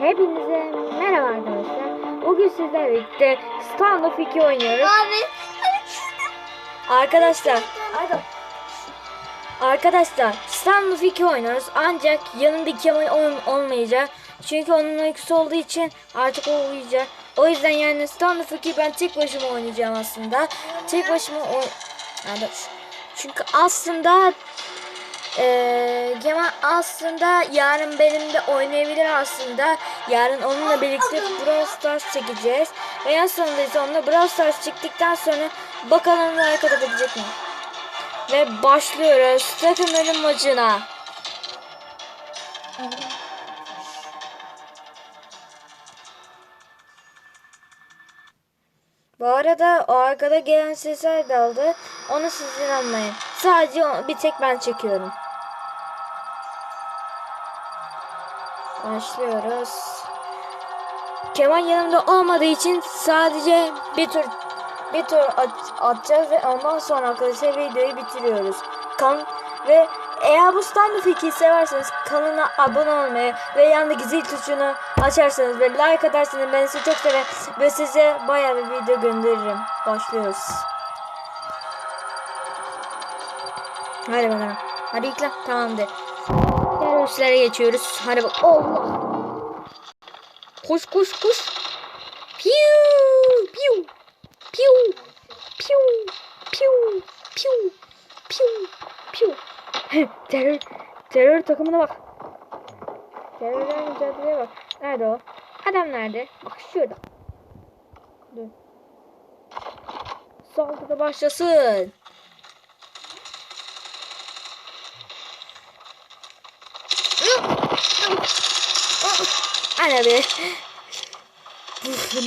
Hepinize merhaba arkadaşlar. Bugün sizlerle birlikte Standoff 2 oynuyoruz. Abi. Arkadaşlar, arkadaşlar Standoff 2 oynuyoruz. Ancak yanında Kemal ol- olmayacak. Çünkü onun uykusu olduğu için artık o uyuyacak. O yüzden yani Standoff 2 ben tek başıma oynayacağım aslında. Tek başıma oy... Yani çünkü aslında Kemal aslında yarın benimle oynayabilir aslında. Yarın onunla birlikte Brawl Stars çekeceğiz. Ve en sonunda ise onunla Brawl Stars çektikten sonra bakalım like atabilecek mi? Ve başlıyoruz takımların maçına. Bu arada o arkada gelen sesler daldı. Onu siz inanmayın. Sadece bir tek ben çekiyorum. Başlıyoruz. Kemal yanımda olmadığı için sadece bir tur bir tur at- atacağız ve ondan sonra arkadaşlar videoyu bitiriyoruz. Kan ve eğer bu standı fikri severseniz kanala abone olmayı ve yanındaki zil tuşunu açarsanız ve like atarsanız ben sizi çok severim ve size bayağı bir video gönderirim. Başlıyoruz. Hadi bakalım. Hadi yükle. Tamamdır. Diğer üstlere geçiyoruz. Hadi bak. Allah. Koş koş koş. Piu piu piu piu piu piu piu piu. terör terör takımına bak. Terörler mücadeleye bak. Nerede o? Adam nerede? Bak şurada. Dur. Saldırı başlasın. Ana be.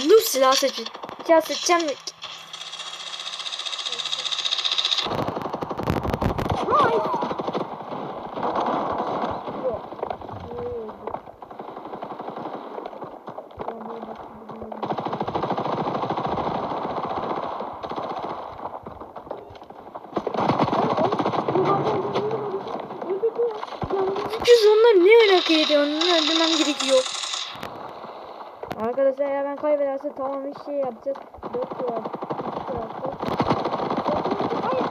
Noob silah seçin. Silah seçeceğim mi? Biz merak ediyor? Onları öldürmem gerekiyor. Arkadaşlar eğer ben kaybederse tamam bir şey yapacağız. 4 tur at. 3 tur atacağız. Hayır.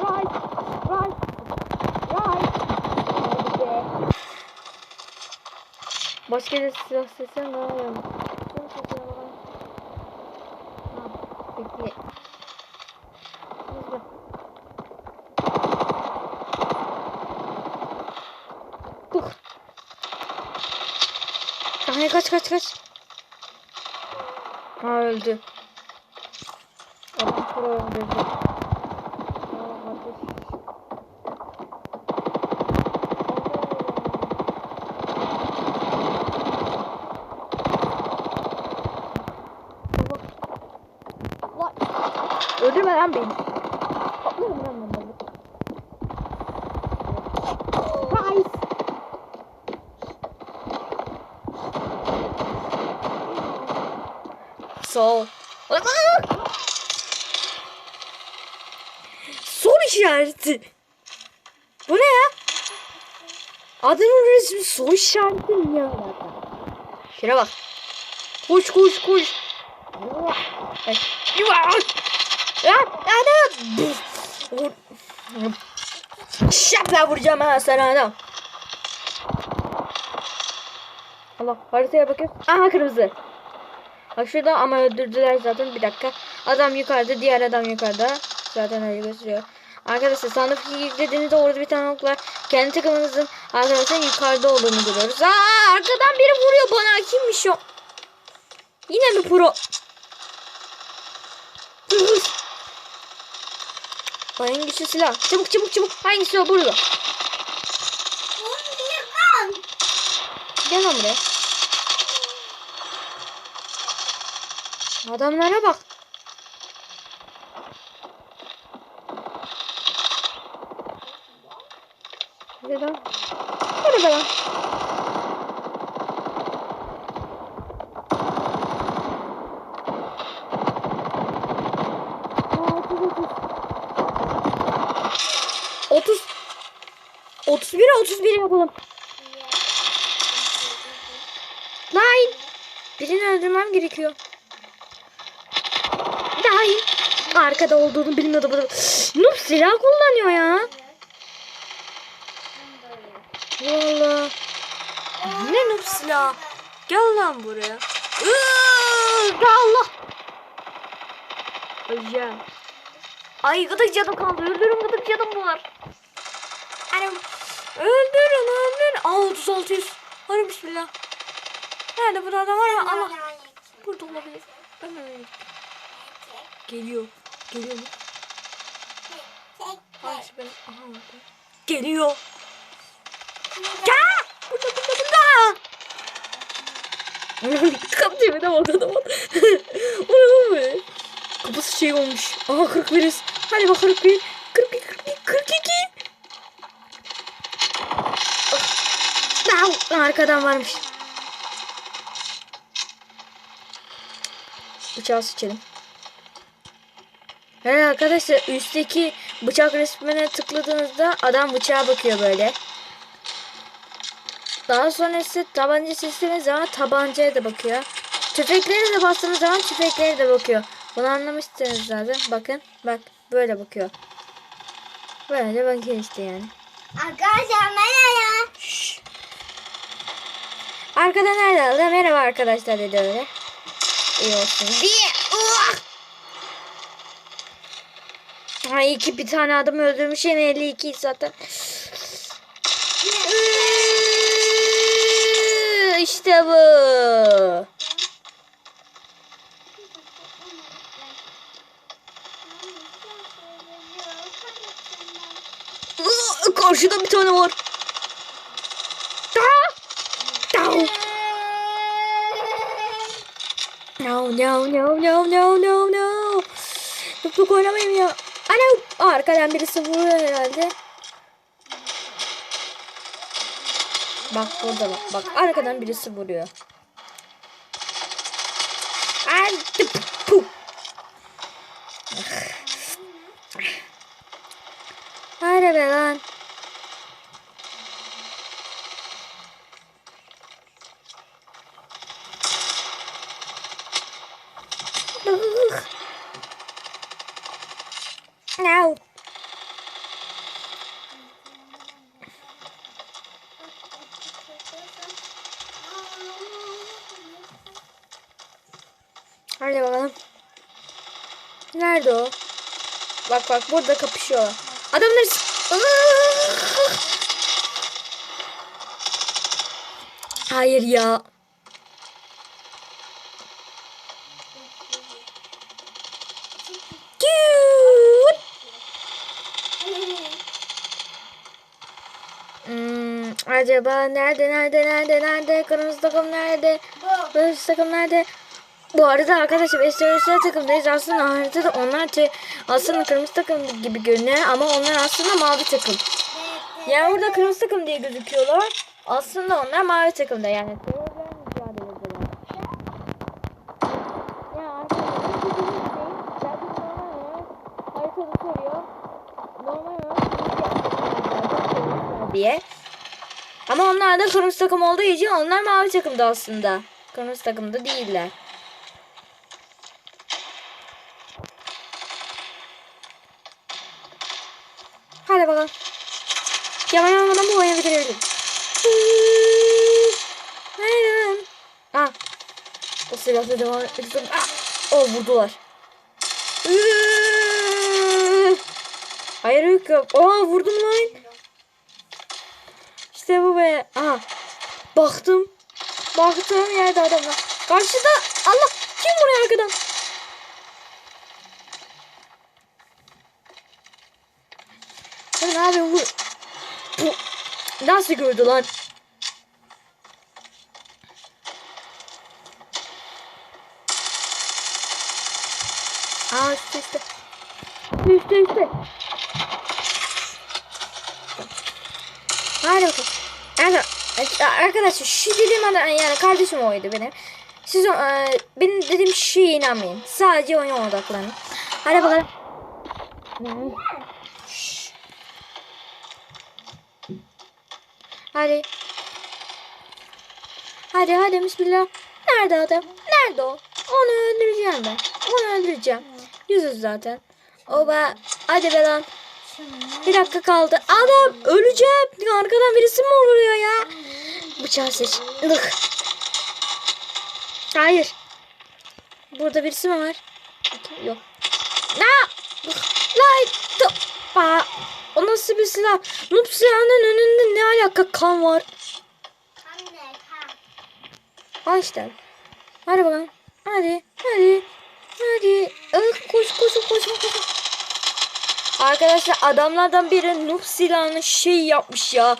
Right. Right. Right. Hadi be. Başka bir silah sesine ne oluyor? Silah sesine bakalım. Ha, bekle. Hızlı. Dur. Ay kaç kaç kaç. Ha öldü. Ateş. Baba. Lan. Öldürme lan beni. Atlarım lan ben böyle. Nice. Sol. Soru işareti. Bu ne ya? Adının resmi soru işareti ne alaka? Şuna bak. Koş koş koş. Ya. Şapla vuracağım ha sana adam. Allah haritaya bakın. Aha kırmızı. Şurada ama öldürdüler zaten bir dakika. Adam yukarıda diğer adam yukarıda. Zaten öyle gösteriyor. Arkadaşlar sandık yüklediğinizde orada bir tane ok var. Kendi takımınızın arkadaşlar yukarıda olduğunu görüyoruz. Aa arkadan biri vuruyor bana. Kimmiş o? Yine mi pro? Hangisi silah? Çabuk çabuk çabuk. Hangisi o burada? Gel lan buraya. Adamlara bak. Hadi lan. Hadi be lan. Otuz, otuz. Otuz. 31'e 31 yapalım. Nine. Birini öldürmem gerekiyor. Nine. Arkada olduğunu bilmiyordum. Noob silah kullanıyor ya. Valla. Ne noob silah? Gel lan buraya. Allah. Öleceğim. Ay gıdık canım kaldı. Öldürün gıdık canım var. Anam. Öldürün öldürün. Aa 36 yüz. Hadi bismillah. Nerede bu adam var ya? Allah. Burada olabilir. Ben öyle. Geliyor. Geliyor mu? Hangisi benim? Aha orada. Geliyor. Gel. Burada burada burada. Kaptı bir de bak adam. Ne be? Kapısı şey olmuş. Aha 40 veririz. Hadi bak 41. 41, 41, 42. Au, arkadan varmış. Bıçağı seçelim. Evet arkadaşlar üstteki bıçak resmine tıkladığınızda adam bıçağa bakıyor böyle. Daha sonra ise tabanca seçtiğiniz zaman tabancaya da bakıyor. Tüfekleri de bastığınız zaman tüfekleri de bakıyor. Bunu anlamışsınız zaten. Bakın bak böyle bakıyor. Böyle bakıyor işte yani. Arkadaşlar merhaba. Arkada nerede aldı? Merhaba arkadaşlar dedi öyle. İyi olsun. Diye. Ay iki bir tane adam öldürmüş yine 52 zaten. İşte bu. Karşıda bir tane var. No no no no no no no. Tupluk oynamayayım ya. Ana arkadan birisi vuruyor herhalde. Bak burada bak. Bak arkadan birisi vuruyor. Ay. Hadi be lan. Ugh. No. Hadi bakalım. Nerede o? Bak bak burada kapışıyor. Adamlar... Hayır ya. Acaba nerede nerede nerede nerede? Kırmızı takım nerede? Kırmızı takım nerede? Bu arada arkadaşlar Estorasya takımdayız. Aslında haritada onlar te, aslında kırmızı takım gibi görünüyor ama onlar aslında mavi takım. Yani burada kırmızı takım diye gözüküyorlar. Aslında onlar mavi takımda yani. Olarak diye. Ama onlar da kırmızı takım olduğu için onlar mavi takımda aslında. Kırmızı takımda değiller. Hadi bakalım. Yaman olmadan bu oyunu bitirebilirim. Hayır. Ah. O silahla devam etmek istiyorum. Ah. Oh vurdular. Hayır yok yok. Aa vurdum lan. İşte bu be. Aha. Baktım. Baktım yerde adamlar. Karşıda Allah kim vuruyor arkadan? Sen yapıyorsun vur. Bu nasıl gördü lan? Aa üstte üstte. Üstte üstte. Hadi bakalım. Arka- Arkadaşlar şu dediğim adam yani kardeşim oydu benim. Siz e, benim dediğim şeye inanmayın. Sadece oyuna odaklanın. Hadi bakalım. Hadi. Hadi hadi bismillah. Nerede adam? Nerede o? Onu öldüreceğim ben. Onu öldüreceğim. Yüzüz zaten. Oba. Hadi be lan. Bir dakika kaldı. Adam öleceğim. Arkadan birisi mi oluyor ya? Bıçağı seç. Ih. Hayır. Burada birisi mi var? Yok. Na! Light. Aa, o nasıl bir silah? Noob silahının önünde ne alaka kan var? Al işte. Hadi bakalım. Hadi. Hadi. Hadi. Ah, koş koş koş koş. Arkadaşlar adamlardan biri noob silahını şey yapmış ya.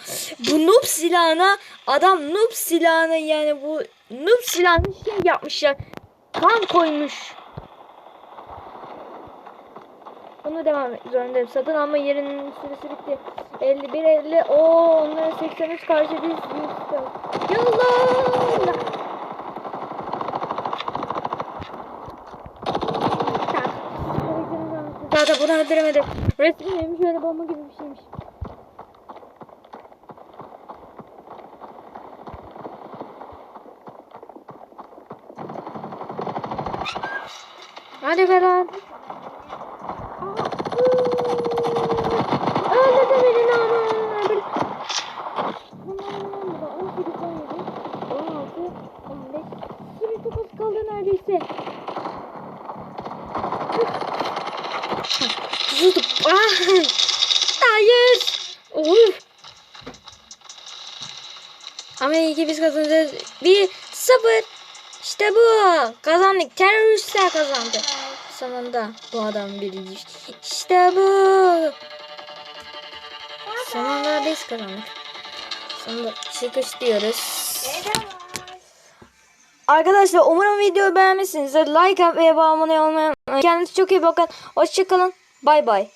Bu noob silahına adam noob silahını yani bu noob silahını şey yapmış ya. Kan koymuş. Bunu devam etmek zorundayım. Satın alma yerinin süresi bitti. 51 50 o onlara 83 karşı biz 100. Yallah! Zaten bunu öldüremedim. Resmi neymiş öyle bomba gibi bir şeymiş. Hadi be lan. Öldürdü beni lan. Öldürdü. 18, 17, 16, 15. Şimdi çok az kaldı neredeyse. Vurdum. Ah! Hayır. Of. Ama iyi ki biz kazanacağız. Sıfır. İşte bu. Kazandık. Teröristler kazandı. Sonunda bu adam birinci. İşte bu. Sonunda biz kazandık. Sonunda çıkış diyoruz. Arkadaşlar umarım videoyu beğenmişsinizdir. Like atmayı ve abone olmayı unutmayın. Kendinize çok iyi bakın. Hoşçakalın. Bay bay.